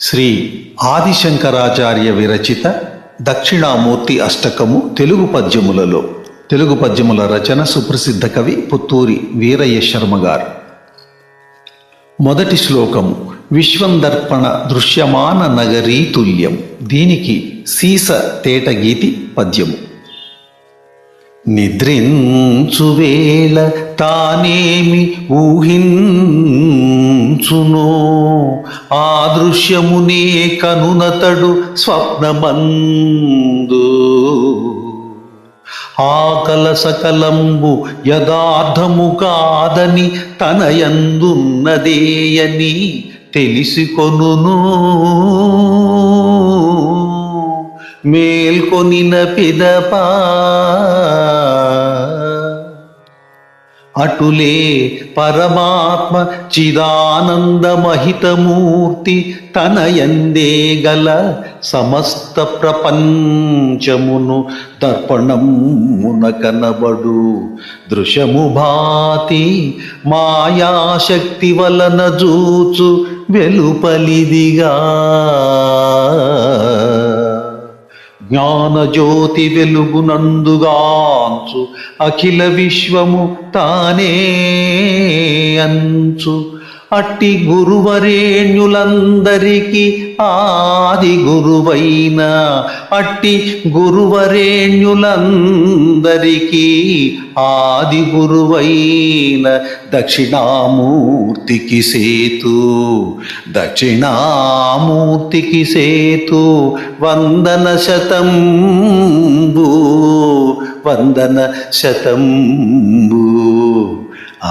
శ్రీ ఆదిశంకరాచార్య విరచిత దక్షిణామూర్తి అష్టకము తెలుగు పద్యములలో. తెలుగు పద్యముల రచన సుప్రసిద్ధ కవి పుత్తూరి వీరయ్య శర్మ గారు. మొదటి శ్లోకము విశ్వందర్పణ దృశ్యమాన నగరీ తుల్యం దీనికి సీస తేట గీతి పద్యము. నిద్రించువేళ తానేమి ఊహించునో. ఆ దృశ్యమునే కనునతడు స్వప్నమందు. ఆకల సకలంబు యథార్థము కాదని తనయందున్నదేయని తెలిసికొనును. మేల్కొనిన పిదపా అటులే పరమాత్మ చిదానందమహితమూర్తి తనయందే గల సమస్త ప్రపంచమును దర్పణమున కనబడు. దృశ్యము భాతి మాయాశక్తి వలన జూచు వెలుపలిదిగా. జ్ఞానజ్యోతి వెలుగునందుగాంచు అఖిల విశ్వము తానే అంచు. అట్టి గురువరేణ్యులందరికీ ఆది గురువైన అట్టి గురువరేణ్యులందరికీ ఆది గురువైన దక్షిణామూర్తికి సేతు దక్షిణామూర్తికి సేతు వందన శతంబు వందన శతంబు. ఆ